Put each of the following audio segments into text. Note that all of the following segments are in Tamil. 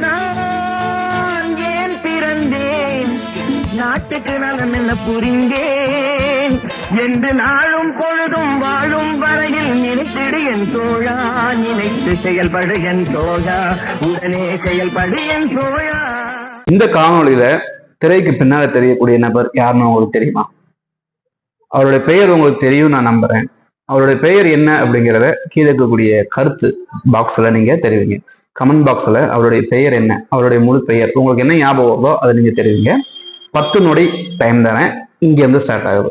நான் ஏன் பிறந்தேன்? நாட்டுக்கு நலம் என்ன புரிந்தேன்? என்று நாளும் பொழுதும் வாழும் வரையில் நினைத்திடு என் தோழா நினைத்து செயல்படு என் தோழா உடனே செயல்படு என் தோழா. இந்த காணொளியில திரைக்கு பின்னால தெரியக்கூடிய நபர் யாருன்னு உங்களுக்கு தெரியுமா? அவருடைய பெயர் உங்களுக்கு தெரியும் நான் நம்புறேன். அவருடைய பெயர் என்ன அப்படிங்கிறத கீழே இருக்கக்கூடிய கருத்து பாக்ஸில் நீங்கள் தெரிவிங்க. கமெண்ட் பாக்ஸில் அவருடைய பெயர் என்ன அவருடைய முழு பெயர் உங்களுக்கு என்ன ஞாபகம் வருதோ அதை நீங்கள் தெரிவிங்க. பத்து நொடி டைம் தானே இங்கேருந்து ஸ்டார்ட் ஆகுது.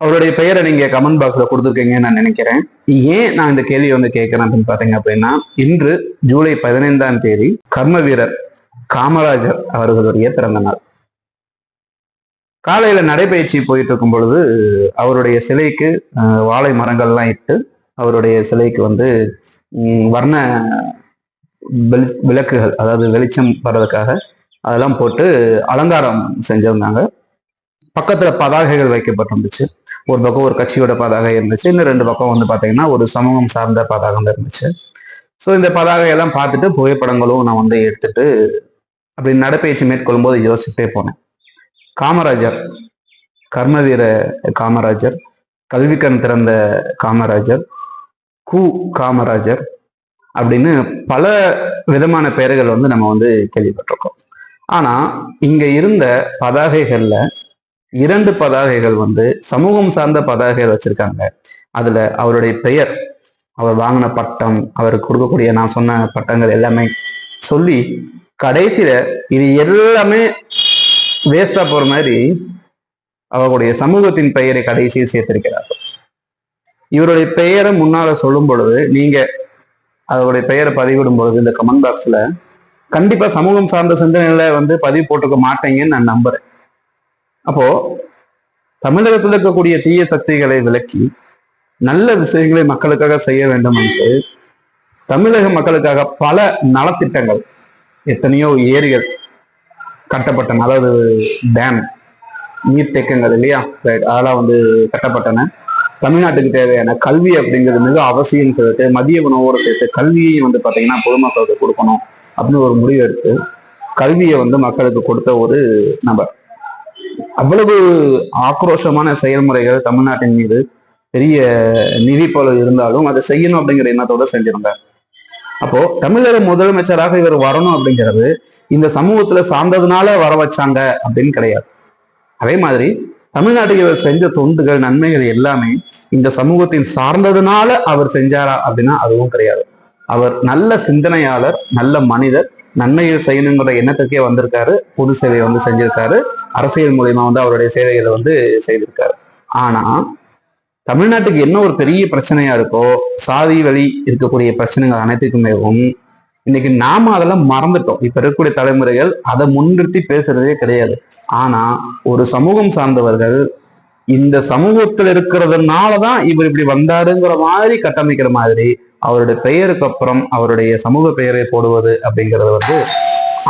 அவருடைய பெயரை நீங்க கமெண்ட் பாக்ஸ்ல கொடுத்துருக்கீங்கன்னு நான் நினைக்கிறேன். ஏன் நான் இந்த கேள்வி வந்து கேட்கிறேன் அப்படின்னு பாத்தீங்க அப்படின்னா இன்று ஜூலை பதினைந்தாம் தேதி கர்ம வீரர் காமராஜர் அவர்களுடைய பிறந்த நாள். காலையில நடைபயிற்சி போயிட்டு இருக்கும் பொழுது அவருடைய சிலைக்கு வாழை மரங்கள்லாம் இட்டு அவருடைய சிலைக்கு வந்து வர்ண வெளி- விளக்குகள் அதாவது வெளிச்சம் வர்றதுக்காக அதெல்லாம் போட்டு அலங்காரம் செஞ்சிருந்தாங்க. பக்கத்துல பதாகைகள் வைக்கப்பட்டிருந்துச்சு. ஒரு பக்கம் ஒரு கட்சியோட பதாக இருந்துச்சு. இன்னும் ரெண்டு பக்கம் வந்து பார்த்தீங்கன்னா ஒரு சமூகம் சார்ந்த பதாகம் இருந்துச்சு. ஸோ இந்த பதாகையெல்லாம் பார்த்துட்டு புகைப்படங்களும் நான் வந்து எடுத்துட்டு அப்படி நடைப்பயிற்சி மேற்கொள்ளும் போது யோசிச்சுட்டே போனேன். காமராஜர் கர்மவீர காமராஜர் கல்விக்கண் திறந்த காமராஜர் கு காமராஜர் அப்படின்னு பல விதமான பெயர்கள் வந்து நம்ம வந்து கேள்விப்பட்டிருக்கோம். ஆனா இங்க இருந்த பதாகைகள்ல இரண்டு பதாகைகள் வந்து சமூகம் சார்ந்த பதாகைகள் வச்சிருக்காங்க. அதுல அவருடைய பெயர் அவர் வாங்கின பட்டம் அவருக்கு கொடுக்கக்கூடிய நான் சொன்ன பட்டங்கள் எல்லாமே சொல்லி கடைசியில இது எல்லாமே வேஸ்டா போற மாதிரி அவருடைய சமூகத்தின் பெயரை கடைசியில் சேர்த்திருக்கிறார். இவருடைய பெயரை முன்னால சொல்லும் பொழுது நீங்க அவருடைய பெயரை பதிவிடும் பொழுது இந்த கமெண்ட் பாக்ஸ்ல கண்டிப்பா சமூகம் சார்ந்த சிந்தனைகளை வந்து பதிவு போட்டுக்க மாட்டீங்கன்னு நான் நம்புறேன். அப்போ தமிழகத்தில் இருக்கக்கூடிய தீய சக்திகளை விலக்கி நல்ல விஷயங்களை மக்களுக்காக செய்ய வேண்டும் என்று தமிழக மக்களுக்காக பல நலத்திட்டங்கள் எத்தனையோ ஏரிகள் கட்டப்பட்டன. அதாவது டேம் நீர்த்தேக்கங்கள் இல்லையா? அதெல்லாம் வந்து கட்டப்பட்டன. தமிழ்நாட்டுக்கு தேவையான கல்வி அப்படிங்கிறது மிக அவசியம் சொல்லிட்டு மதிய உணவோடு சேர்த்து கல்வியையும் வந்து பார்த்தீங்கன்னா பொதுமக்களுக்கு கொடுக்கணும் அப்படின்னு ஒரு முடிவு எடுத்து கல்வியை வந்து மக்களுக்கு கொடுத்த ஒரு நபர். அவ்வளவு ஆக்ரோஷமான செயல்முறைகள் தமிழ்நாட்டின் மீது பெரிய நிதி போல இருந்தாலும் அதை செய்யணும் அப்படிங்கிற எண்ணத்தோட செஞ்சிருந்தார் அப்போ தமிழர் முதலமைச்சராக இவர் வரணும் அப்படிங்கிறது இந்த சமூகத்துல சார்ந்ததுனால வர வச்சாங்க அப்படின்னு கிடையாது. அதே மாதிரி தமிழ்நாட்டுக்கு இவர் செஞ்ச தொண்டுகள் நன்மைகள் எல்லாமே இந்த சமூகத்தின் சார்ந்ததுனால அவர் செஞ்சாரா அப்படின்னா அதுவும் கிடையாது. அவர் நல்ல சிந்தனையாளர் நல்ல மனிதர் நன்மைகள் செய்யணுங்கிற எண்ணத்துக்கே வந்திருக்காரு. பொது சேவையை வந்து செஞ்சிருக்காரு. அரசியல் மூலியமா வந்து அவருடைய சேவைகளை வந்து செய்திருக்காரு. ஆனா தமிழ்நாட்டுக்கு என்ன ஒரு பெரிய பிரச்சனையா இருக்கோ சாதி வழி இருக்கக்கூடிய பிரச்சனைகள் அனைத்துக்குமேவும் இன்னைக்கு நாம அதெல்லாம் மறந்துட்டோம். இப்ப இருக்கக்கூடிய தலைமுறைகள் அதை முன்னிறுத்தி பேசுறதே கிடையாது. ஆனா ஒரு சமூகம் சார்ந்தவர்கள் இந்த சமூகத்துல இருக்கிறதுனாலதான் இவர் இப்படி வந்தாருங்கிற மாதிரி கட்டமைக்கிற மாதிரி அவருடைய பெயருக்கு அப்புறம் அவருடைய சமூக பெயரை போடுவது அப்படிங்கிறது வந்து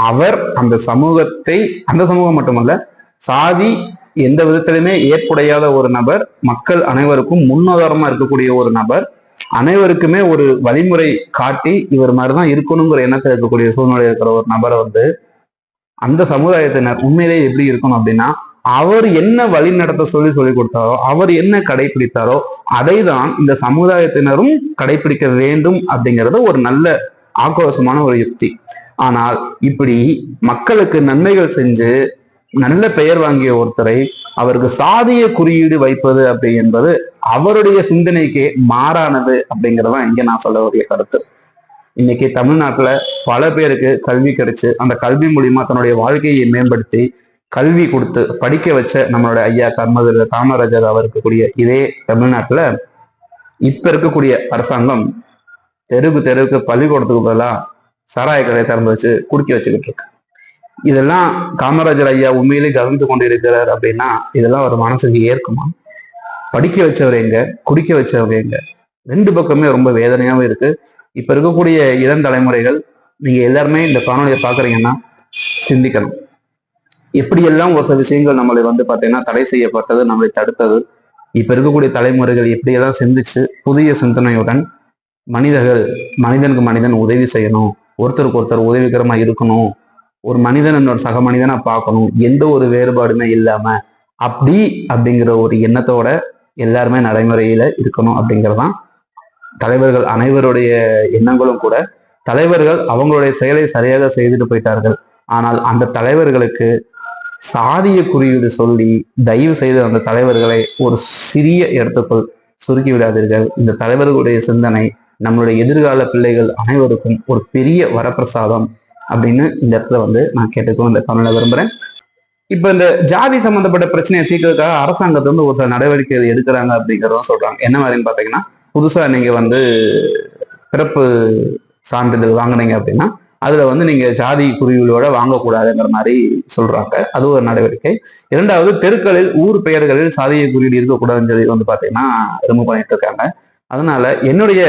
அவர் அந்த சமூகத்தை அந்த சமூகம் மட்டுமல்ல சாதி எந்த விதத்திலுமே ஏற்புடையாத ஒரு நபர் மக்கள் அனைவருக்கும் முன்னுதாரணமா இருக்கக்கூடிய ஒரு நபர் அனைவருக்குமே ஒரு வழிமுறை காட்டி இவர் மாதிரிதான் இருக்கணுங்கிற எண்ணத்தில் இருக்கக்கூடிய சூழ்நிலை இருக்கிற ஒரு நபரை வந்து அந்த சமுதாயத்தினர் உண்மையிலேயே எப்படி இருக்கணும் அப்படின்னா அவர் என்ன வழி நடத்த சொல்லி சொல்லி கொடுத்தாரோ அவர் என்ன கடைபிடித்தாரோ அதை தான் இந்த சமுதாயத்தினரும் கடைபிடிக்க வேண்டும் அப்படிங்கிறது ஒரு நல்ல ஆக்ரோஷமான ஒரு யுக்தி. ஆனால் இப்படி மக்களுக்கு நன்மைகள் செஞ்சு நல்ல பெயர் வாங்கிய ஒருத்தரை அவருக்கு சாதிய குறியீடு வைப்பது அப்படி என்பது அவருடைய சிந்தனைக்கே மாறானது அப்படிங்கறதான் இங்க நான் சொல்ல கருத்து. இன்னைக்கு தமிழ்நாட்டுல பல பேருக்கு கல்வி கிடைச்சு அந்த கல்வி மூலியமா தன்னுடைய வாழ்க்கையை மேம்படுத்தி கல்வி கொடுத்து படிக்க வச்ச நம்மளோட ஐயா கர்மவீர காமராஜர் அவர் இருக்கக்கூடிய இதே தமிழ்நாட்டுல இப்ப இருக்கக்கூடிய அரசாங்கம் தெருவுக்கு தெருவுக்கு பள்ளிக்கூடத்துக்கு பதிலாக சாராய கடையை திறந்து வச்சு குடிக்க வச்சுக்கிட்டு இருக்கு. இதெல்லாம் காமராஜர் ஐயா உண்மையிலே கவனித்து கொண்டு இருக்கிறார் அப்படின்னா இதெல்லாம் ஒரு மனசுக்கு ஏற்குமா? படிக்க வச்சவர் எங்க? குடிக்க வச்சவர் எங்க? ரெண்டு பக்கமே ரொம்ப வேதனையாகவும் இருக்கு. இப்ப இருக்கக்கூடிய இளம் தலைமுறைகள் நீங்க எல்லாருமே இந்த காணொலியை பாக்குறீங்கன்னா சிந்திக்கணும். எப்படியெல்லாம் ஒரு சில விஷயங்கள் நம்மளை வந்து பார்த்தீங்கன்னா தடை செய்யப்பட்டது நம்மளை தடுத்தது இப்போ இருக்கக்கூடிய தலைமுறைகள் எப்படியெல்லாம் சிந்திச்சு புதிய சிந்தனையுடன் மனிதர்கள் மனிதனுக்கு மனிதன் உதவி செய்யணும் ஒருத்தருக்கு ஒருத்தர் உதவிகரமா இருக்கணும் ஒரு மனிதன் இன்னொரு சக மனிதனா பார்க்கணும் எந்த ஒரு வேறுபாடுமே இல்லாம அப்படி அப்படிங்கிற ஒரு எண்ணத்தோட எல்லாருமே நடைமுறையில இருக்கணும் அப்படிங்கிறதான் தலைவர்கள் அனைவருடைய எண்ணங்களும் கூட. தலைவர்கள் அவங்களுடைய செயலை சரியாக செய்துட்டு போயிட்டார்கள். ஆனால் அந்த தலைவர்களுக்கு சாதிய குறியீடு சொல்லி தயவு செய்து அந்த தலைவர்களை ஒரு சிறிய இடத்துக்குள் சுருக்கி விடாதீர்கள். இந்த தலைவர்களுடைய சிந்தனை நம்மளுடைய எதிர்கால பிள்ளைகள் அனைவருக்கும் ஒரு பெரிய வரப்பிரசாதம் அப்படின்னு இந்த இடத்துல வந்து நான் கேட்டுக்கோ இந்த காணொலியை விரும்புறேன். இப்ப இந்த ஜாதி சம்பந்தப்பட்ட பிரச்சனையை தீர்க்கிறதுக்காக அரசாங்கத்தை வந்து ஒரு சில நடவடிக்கைகள் எடுக்கிறாங்க அப்படிங்கிறதும் சொல்றாங்க. என்ன மாதிரின்னு பாத்தீங்கன்னா புதுசா நீங்க வந்து பிறப்பு சான்றிதழ் வாங்குனீங்க அப்படின்னா அதுல வந்து நீங்க ஜாதி குறியீடோட வாங்கக்கூடாதுங்கிற மாதிரி சொல்றாங்க. அது ஒரு நடவடிக்கை. இரண்டாவது தெருக்களில் ஊர் பெயர்களில் சாதிய குறியீடு இருக்கக்கூடாதுன்னு சொல்லி வந்து பாத்தீங்கன்னா ரிமூவ் பண்ணிட்டு இருக்காங்க. அதனால என்னுடைய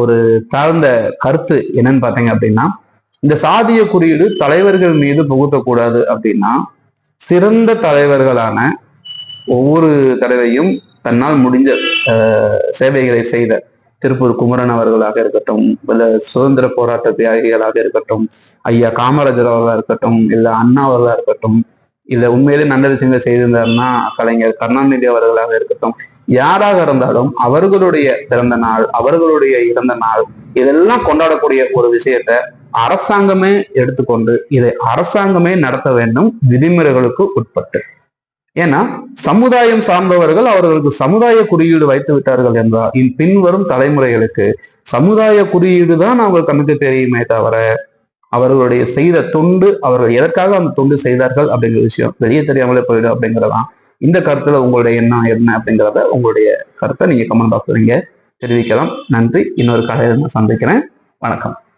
ஒரு தாழ்ந்த கருத்து என்னன்னு பாத்தீங்க அப்படின்னா இந்த சாதிய குறியீடு தலைவர்கள் மீது புகுத்தக்கூடாது அப்படின்னா சிறந்த தலைவர்களான ஒவ்வொரு தடவையும் தன்னால் முடிஞ்ச சேவைகளை செய்த திருப்பூர் குமரன் அவர்களாக இருக்கட்டும் இல்ல சுதந்திர போராட்ட தியாகிகளாக இருக்கட்டும் ஐயா காமராஜர் அவர்களா இருக்கட்டும் இல்ல அண்ணா அவர்களா இருக்கட்டும் இல்ல உண்மையிலே நல்ல விஷயங்கள் செய்திருந்தாருன்னா கலைஞர் கருணாநிதி அவர்களாக இருக்கட்டும் யாராக இருந்தாலும் அவர்களுடைய பிறந்த நாள் அவர்களுடைய இறந்த நாள் இதெல்லாம் கொண்டாடக்கூடிய ஒரு விஷயத்த அரசாங்கமே எடுத்துக்கொண்டு இதை அரசாங்கமே நடத்த வேண்டும் விதிமுறைகளுக்கு உட்பட்டு. ஏன்னா சமுதாயம் சார்ந்தவர்கள் அவர்களுக்கு சமுதாய குறியீடு வைத்து விட்டார்கள் என்றால் இன் பின்வரும் தலைமுறைகளுக்கு சமுதாய குறியீடு தான் அவர்கள் கண்ணுக்கு தெரியுமே தவிர அவர்களுடைய செய்த தொண்டு அவர்கள் எதற்காக அந்த தொண்டு செய்தார்கள் அப்படிங்கிற விஷயம் வெளியே தெரியாமலே போயிடும் அப்படிங்கிறதான். இந்த கருத்துல உங்களுடைய எண்ணம் என்ன அப்படிங்கிறத உங்களுடைய கருத்தை நீங்க கமெண்ட் பாக்ஸ் நீங்க தெரிவிக்கலாம். நன்றி. இன்னொரு கதையில நான் சந்திக்கிறேன். வணக்கம்.